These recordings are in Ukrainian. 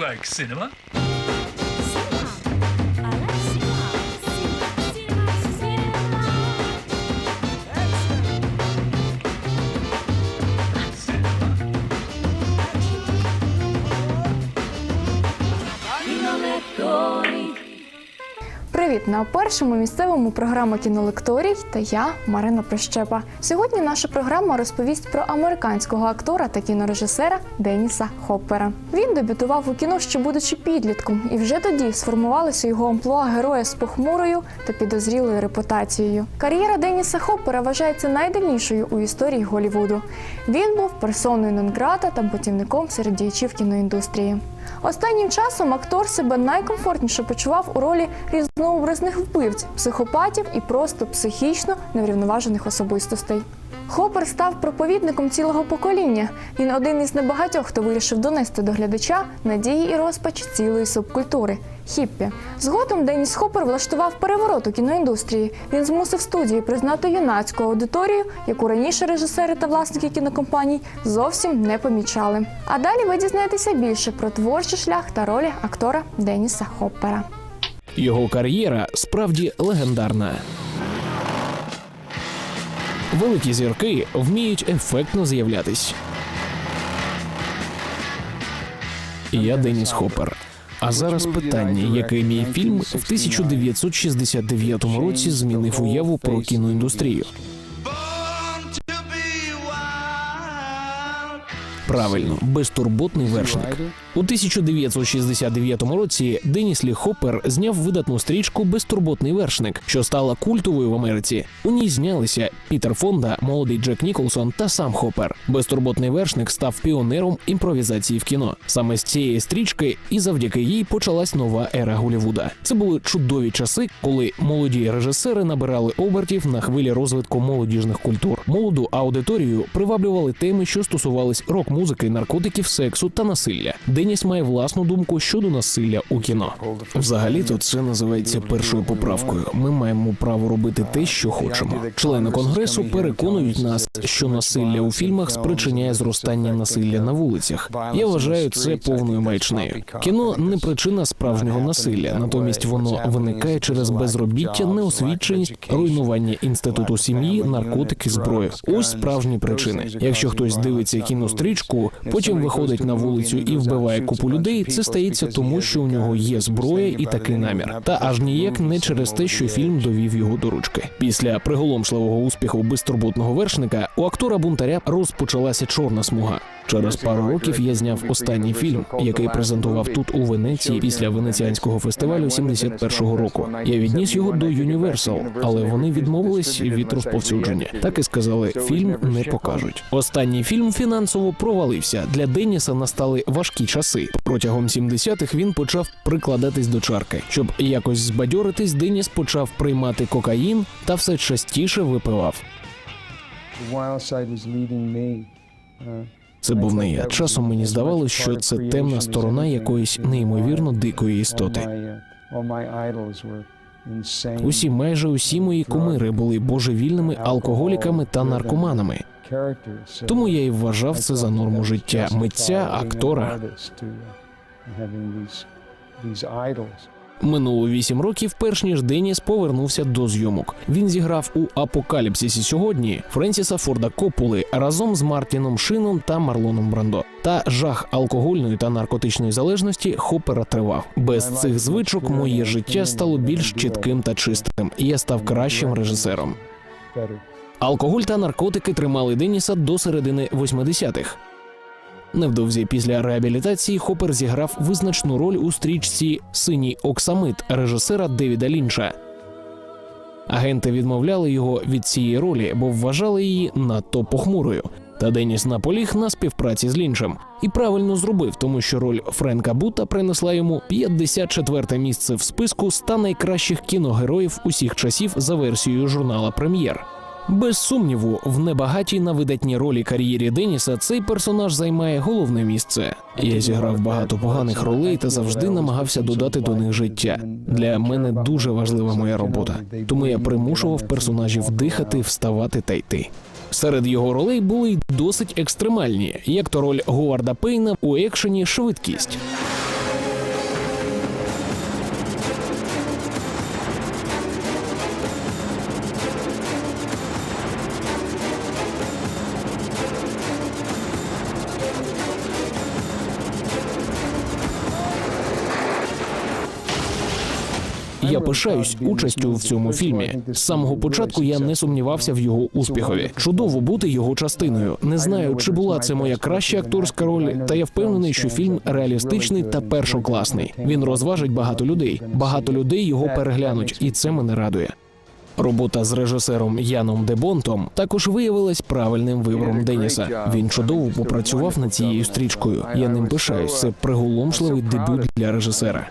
like cinema? Привіт! На першому місцевому програма кінолекторій та я Марина Прищепа. Сьогодні наша програма розповість про американського актора та кінорежисера Деніса Хоппера. Він дебютував у кіно ще будучи підлітком, і вже тоді сформувалося його амплуа героя з похмурою та підозрілою репутацією. Кар'єра Деніса Хоппера вважається найдавнішою у історії Голлівуду. Він був персоною нон-грата та путівником серед діячів кіноіндустрії. Останнім часом актор себе найкомфортніше почував у ролі різнообразних вбивць, психопатів і просто психічно неврівноважених особистостей. Хоппер став проповідником цілого покоління. Він один із небагатьох, хто вирішив донести до глядача надії і розпач цілої субкультури хіппі. Згодом Деніс Хоппер влаштував переворот у кіноіндустрії. Він змусив студії признати юнацьку аудиторію, яку раніше режисери та власники кінокомпаній зовсім не помічали. А далі ви дізнаєтеся більше про творчий шлях та ролі актора Деніса Хоппера. Його кар'єра справді легендарна. Великі зірки вміють ефектно з'являтись. Я Деніс Хоппер. А зараз питання, який мій фільм в 1969 році змінив уяву про кіноіндустрію. Правильно, безтурботний вершник. У 1969 році Деніс Лі Хоппер зняв видатну стрічку Безтурботний вершник, що стала культовою в Америці. У ній знялися Пітер Фонда, молодий Джек Ніколсон та сам Хоппер. Безтурботний вершник став піонером імпровізації в кіно. Саме з цієї стрічки і завдяки їй почалась нова ера Голлівуда. Це були чудові часи, коли молоді режисери набирали обертів на хвилі розвитку молодіжних культур. Молоду аудиторію приваблювали теми, що стосувались рок-музики, наркотиків, сексу та насилля. Деніс має власну думку щодо насилля у кіно. Взагалі-то це називається першою поправкою. Ми маємо право робити те, що хочемо. Члени конгресу переконують нас, що насилля у фільмах спричиняє зростання насилля на вулицях. Я вважаю це повною маячнею. Кіно не причина справжнього насилля, натомість воно виникає через безробіття, неосвіченість, руйнування інституту сім'ї, наркотики, зброю. Ось справжні причини. Якщо хтось дивиться кінострічку, потім виходить на вулицю і вбиває купу людей, це стається тому, що у нього є зброя і такий намір, та аж ніяк не через те, що фільм довів його до ручки. Після приголомшливого успіху безтурботного вершника у актора бунтаря розпочалася чорна смуга. Через пару років я зняв останній фільм, який презентував тут у Венеції після венеціанського фестивалю 71-го року. Я відніс його до Universal, але вони відмовились від розповсюдження. Так і сказали, фільм не покажуть. Останній фільм фінансово провалився. Для Деніса настали важкі часи. Протягом 70-х він почав прикладатись до чарки. Щоб якось збадьоритись, Деніс почав приймати кокаїн та все частіше випивав. The wild side was leading me. Uh, Це був не я. Часом мені здавалось, що це темна сторона якоїсь неймовірно дикої істоти. Усі, майже усі мої кумири були божевільними алкоголіками та наркоманами. Тому я і вважав це за норму життя митця, актора. Минуло вісім років, перш ніж Деніс повернувся до зйомок. Він зіграв у апокаліпсисі сьогодні Френсіса Форда Копполи разом з Мартіном Шином та Марлоном Брандо. Та жах алкогольної та наркотичної залежності Хоппера тривав. Без цих звичок моє життя стало більш чітким та чистим, я став кращим режисером. Алкоголь та наркотики тримали Деніса до середини 80-х. Невдовзі після реабілітації Хоппер зіграв визначну роль у стрічці Синій оксамит режисера Девіда Лінча. Агенти відмовляли його від цієї ролі, бо вважали її надто похмурою. Та Деніс наполіг на співпраці з Лінчем і правильно зробив, тому що роль Френка Бута принесла йому 54-те місце в списку ста найкращих кіногероїв усіх часів за версією журнала Прем'єр. Без сумніву, в небагатій на видатні ролі кар'єрі Деніса цей персонаж займає головне місце. Я зіграв багато поганих ролей та завжди намагався додати до них життя. Для мене дуже важлива моя робота, тому я примушував персонажів дихати, вставати та йти. Серед його ролей були й досить екстремальні, як то роль Говарда Пейна у екшені Швидкість. Я пишаюсь участю в цьому фільмі. З самого початку я не сумнівався в його успіхові. Чудово бути його частиною. Не знаю, чи була це моя краща акторська роль, та я впевнений, що фільм реалістичний та першокласний. Він розважить багато людей. Багато людей його переглянуть, і це мене радує. Робота з режисером Яном Дебонтом також виявилась правильним вибором Деніса. Він чудово попрацював над цією стрічкою. Я ним пишаюсь. Це приголомшливий дебют для режисера.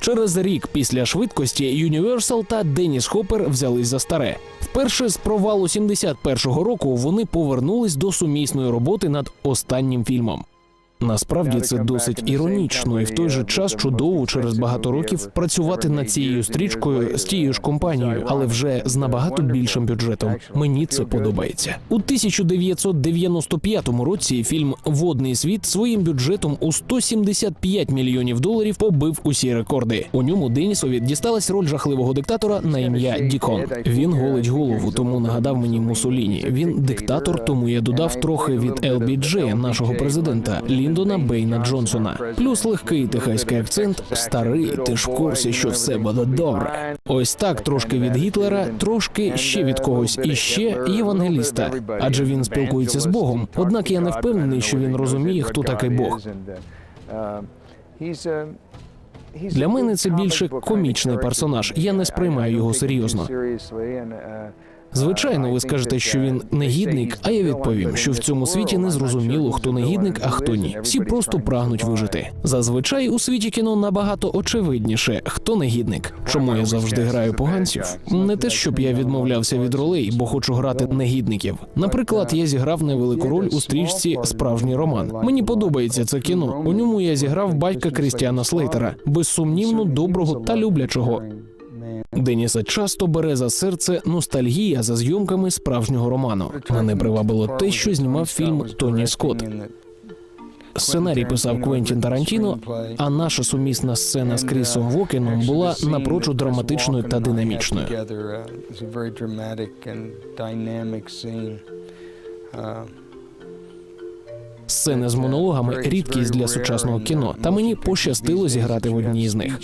Через рік після швидкості Universal та Деніс Хоппер взялись за старе. Вперше з провалу 71-го року вони повернулись до сумісної роботи над останнім фільмом. Насправді це досить іронічно і в той же час чудово через багато років працювати над цією стрічкою з тією ж компанією, але вже з набагато більшим бюджетом. Мені це подобається. У 1995 році фільм Водний світ своїм бюджетом у 175 мільйонів доларів побив усі рекорди. У ньому Денісові дісталась роль жахливого диктатора на ім'я Дікон. Він голить голову, тому нагадав мені Мусоліні. Він диктатор, тому я додав трохи від LBJ, нашого президента Ліндона Бейна Джонсона. Плюс легкий техаський акцент. Старий, ти ж в курсі, що все буде добре. Ось так трошки від Гітлера, трошки ще від когось і ще євангеліста. Адже він спілкується з Богом. Однак я не впевнений, що він розуміє, хто такий Бог. Для мене це більше комічний персонаж. Я не сприймаю його серйозно. Звичайно, ви скажете, що він негідник, а я відповім, що в цьому світі не зрозуміло, хто негідник, а хто ні. Всі просто прагнуть вижити. Зазвичай у світі кіно набагато очевидніше, хто негідник. Чому я завжди граю поганців? Не те, щоб я відмовлявся від ролей, бо хочу грати негідників. Наприклад, я зіграв невелику роль у стрічці Справжній роман. Мені подобається це кіно. У ньому я зіграв батька Крістіана Слейтера, безсумнівно доброго та люблячого. Деніса часто бере за серце ностальгія за зйомками справжнього роману. Мене привабило те, що знімав фільм Тоні Скотт. Сценарій писав Квентін Тарантіно, а наша сумісна сцена з Крісом Вокеном була напрочуд драматичною та динамічною. Сцени з монологами рідкість для сучасного кіно, та мені пощастило зіграти в одній з них.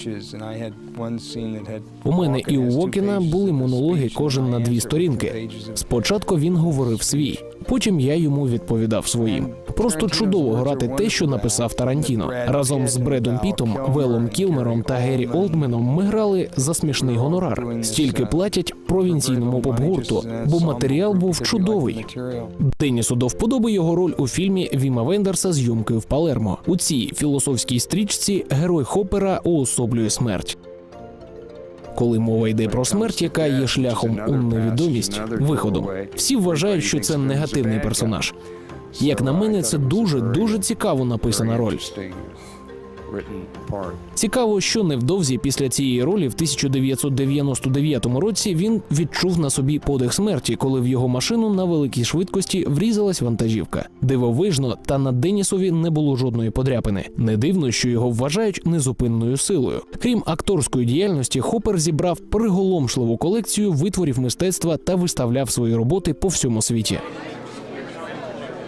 У мене і у Вокена були монологи кожен на дві сторінки. Спочатку він говорив свій, потім я йому відповідав своїм. Просто чудово грати те, що написав Тарантіно. Разом з Бредом Пітом, Велом Кілмером та Геррі Олдменом ми грали за смішний гонорар. Стільки платять провінційному поп-гурту, бо матеріал був чудовий. Денісу до вподоби його роль у фільмі Віма Вендерса зйомки в Палермо. У цій філософській стрічці герой Хопера уособлює смерть. Коли мова йде про смерть, яка є шляхом у невідомість, виходом, всі вважають, що це негативний персонаж. Як на мене, це дуже дуже цікаво написана роль. Цікаво, що невдовзі після цієї ролі в 1999 році він відчув на собі подих смерті, коли в його машину на великій швидкості врізалась вантажівка. Дивовижно, та на Денісові не було жодної подряпини. Не дивно, що його вважають незупинною силою. Крім акторської діяльності, Хоппер зібрав приголомшливу колекцію витворів мистецтва та виставляв свої роботи по всьому світі.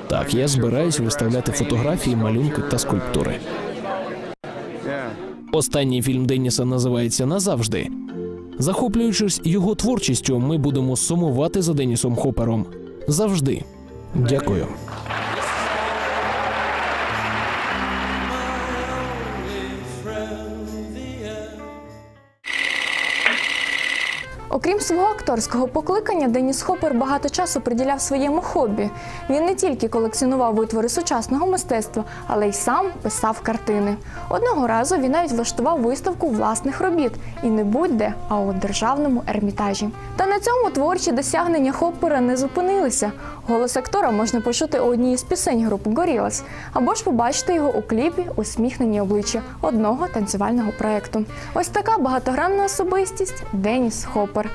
Так, я збираюсь виставляти фотографії, малюнки та скульптури. Останній фільм Денніса називається Назавжди. Захоплюючись його творчістю, ми будемо сумувати за Денісом Хопером Завжди. Дякую. Окрім свого акторського покликання, Деніс Хоппер багато часу приділяв своєму хобі. Він не тільки колекціонував витвори сучасного мистецтва, але й сам писав картини. Одного разу він навіть влаштував виставку власних робіт і не будь-де, а у державному ермітажі. Та на цьому творчі досягнення Хоппера не зупинилися. Голос актора можна почути у одній із пісень групи Gorillaz, або ж побачити його у кліпі Усміхнені обличчя одного танцювального проєкту. Ось така багатогранна особистість Деніс Хоппер.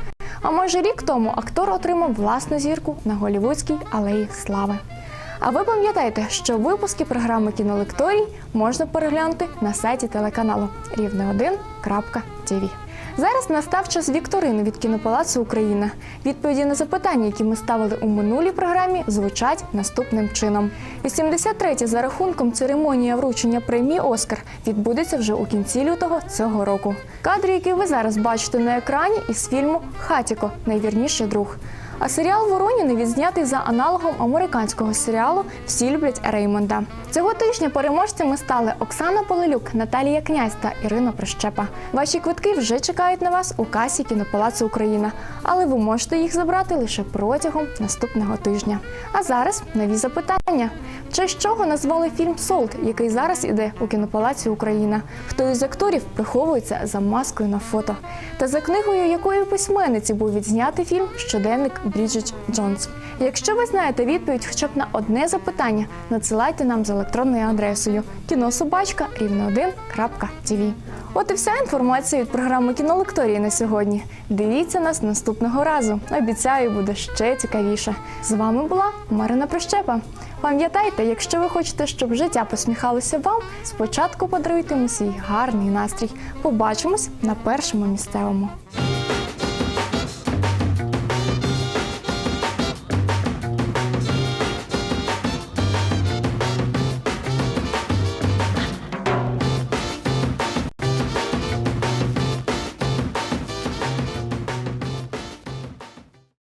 А майже рік тому актор отримав власну зірку на голівудській алеї слави. А ви пам'ятаєте, що випуски програми Кінолекторій можна переглянути на сайті телеканалу рівне1.tv. Зараз настав час вікторини від кінопалацу Україна. Відповіді на запитання, які ми ставили у минулій програмі, звучать наступним чином. 83-я за рахунком церемонія вручення премії Оскар відбудеться вже у кінці лютого цього року. Кадри, які ви зараз бачите на екрані, із фільму Хатіко найвірніший друг. А серіал Вороніни відзнятий за аналогом американського серіалу Всі люблять Реймонда. Цього тижня переможцями стали Оксана Полелюк, Наталія Князь та Ірина Прищепа. Ваші квитки вже чекають на вас у касі кінопалацу Україна, але ви можете їх забрати лише протягом наступного тижня. А зараз нові запитання. В честь чого назвали фільм Солт, який зараз іде у кінопалаці Україна? Хто із акторів приховується за маскою на фото? Та за книгою якої письменниці був відзнятий фільм Щоденник Бріджит Джонс. Якщо ви знаєте відповідь хоча б на одне запитання, надсилайте нам за електронною адресою кінособачка рівно1.tv. От і вся інформація від програми кінолекторії на сьогодні. Дивіться нас наступного разу. Обіцяю, буде ще цікавіше. З вами була Марина Прищепа. Пам'ятайте, якщо ви хочете, щоб життя посміхалося вам, спочатку подаруйте йому свій гарний настрій. Побачимось на першому місцевому.